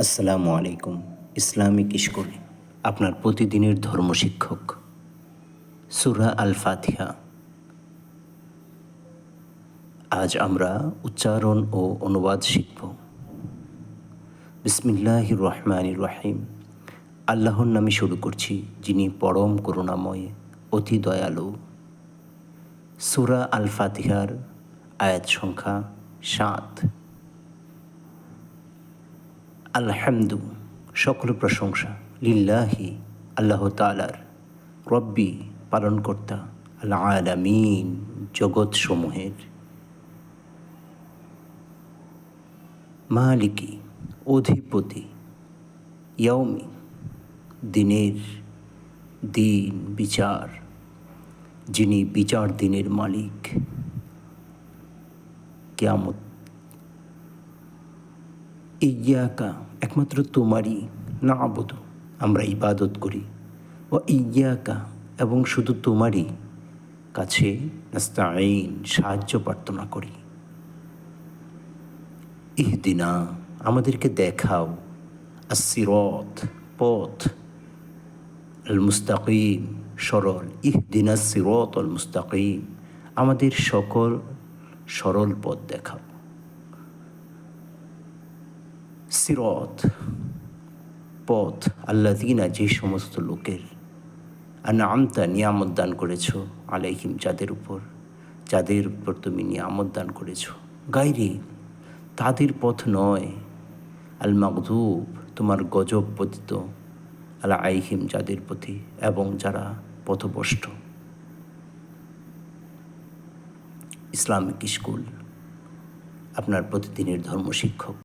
আসসালামু আলাইকুম, Islamic school আপনার প্রতিদিনের ধর্ম শিক্ষক সুরা আল ফাতিহা আজ আমরা উচ্চারণ ও অনুবাদ শিখব। বিসমিল্লাহ রহমান রহিম। আল্লাহর নামে শুরু করছি, যিনি পরম করুণাময়, অতি দয়ালু। সুরা আল ফাতিহার আয়াত সংখ্যা সাত। আলহামদু, সকল প্রশংসা লিল্লাহি, আল্লাহ তালার রব্বি পালনকর্তা আল আলামিন জগৎ সমূহের মালিকি অধিপতি ইয়মি দিনের দিন বিচার, যিনি বিচার দিনের মালিক, কেয়ামত ইয়াকা একমাত্র তোমারই না আবদ আমরা ইবাদত করি। ও ইয়াকা এবং শুধু তোমারই কাছে নাস্তাইন সাহায্য প্রার্থনা করি। ইহদিনা, আমাদেরকে দেখাও আসিরত পথ আল মুস্তাকিম সরল। ইহদিনা সিরত আল মুস্তাকিম আমাদের সকল সরল পথ দেখাও। সিরত, পথ আল্লাদিনা যে সমস্ত লোকের আর আমতা নিয়ামত দান করেছ আলাইহিম যাদের উপর যাদের উপর তুমি নিয়ামত দান করেছ। গাইরে তাদের পথ নয়। আল মাগধুব তোমার গজব পতিত আলা আইহিম যাদের প্রতি এবং যারা পথভ্রষ্ট। ইসলামিক স্কুল, আপনার প্রতিদিনের ধর্ম শিক্ষক